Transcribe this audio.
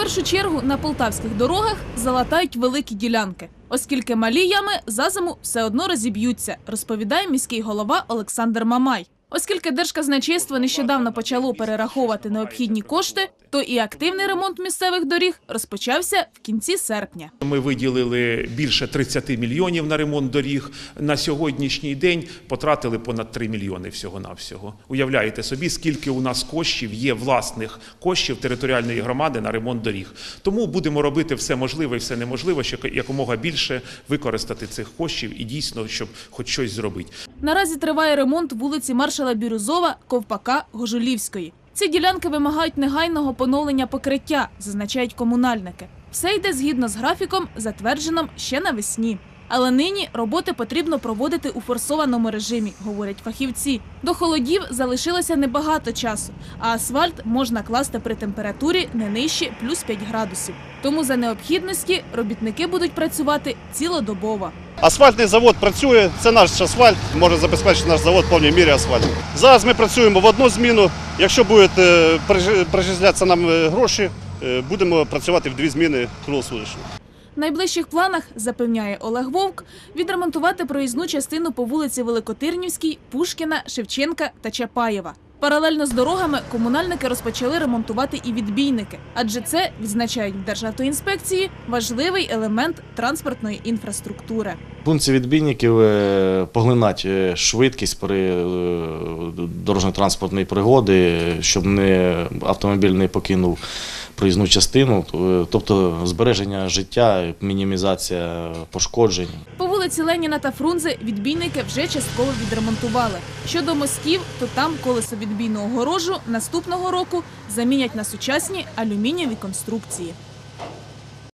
першу чергу на полтавських дорогах залатають великі ділянки, оскільки малі ями за зиму все одно розіб'ються, розповідає міський голова Олександр Мамай. Оскільки Держказначейство нещодавно почало перераховувати необхідні кошти, то і активний ремонт місцевих доріг розпочався в кінці серпня. Ми виділили більше 30 мільйонів на ремонт доріг. На сьогоднішній день потратили понад 3 мільйони всього-навсього. Уявляєте собі, скільки у нас коштів є власних коштів територіальної громади на ремонт доріг. Тому будемо робити все можливе і все неможливе, щоб якомога більше використати цих коштів і дійсно, щоб хоч щось зробити. Наразі триває ремонт вулиці маршала Бірюзова, Ковпака, Гожулівської. Ці ділянки вимагають негайного поновлення покриття, зазначають комунальники. Все йде згідно з графіком, затвердженим ще навесні. Але нині роботи потрібно проводити у форсованому режимі, говорять фахівці. До холодів залишилося небагато часу, а асфальт можна класти при температурі не нижче плюс 5 градусів. Тому за необхідності робітники будуть працювати цілодобово. Асфальтний завод працює, це наш асфальт, може забезпечити наш завод в повній мірі асфальтом. Зараз ми працюємо в одну зміну. Якщо будуть прижизлятися нам е, гроші, е, будемо працювати в дві зміни круглосуточно. В найближчих планах, запевняє Олег Вовк, відремонтувати проїзну частину по вулиці Великотирнівській, Пушкіна, Шевченка та Чапаєва. Паралельно з дорогами комунальники розпочали ремонтувати і відбійники, адже це відзначають в Державтоінспекції важливий елемент транспортної інфраструктури. Функція відбійників поглинать е, швидкість при е, дорожньо-транспортній пригоди, щоб не автомобіль не покинув проїзну частину, е, тобто збереження життя, мінімізація пошкоджень. По вулиці Леніна та Фрунзе відбійники вже частково відремонтували. Щодо мостів, то там колесовідбійну огорожу наступного року замінять на сучасні алюмінієві конструкції.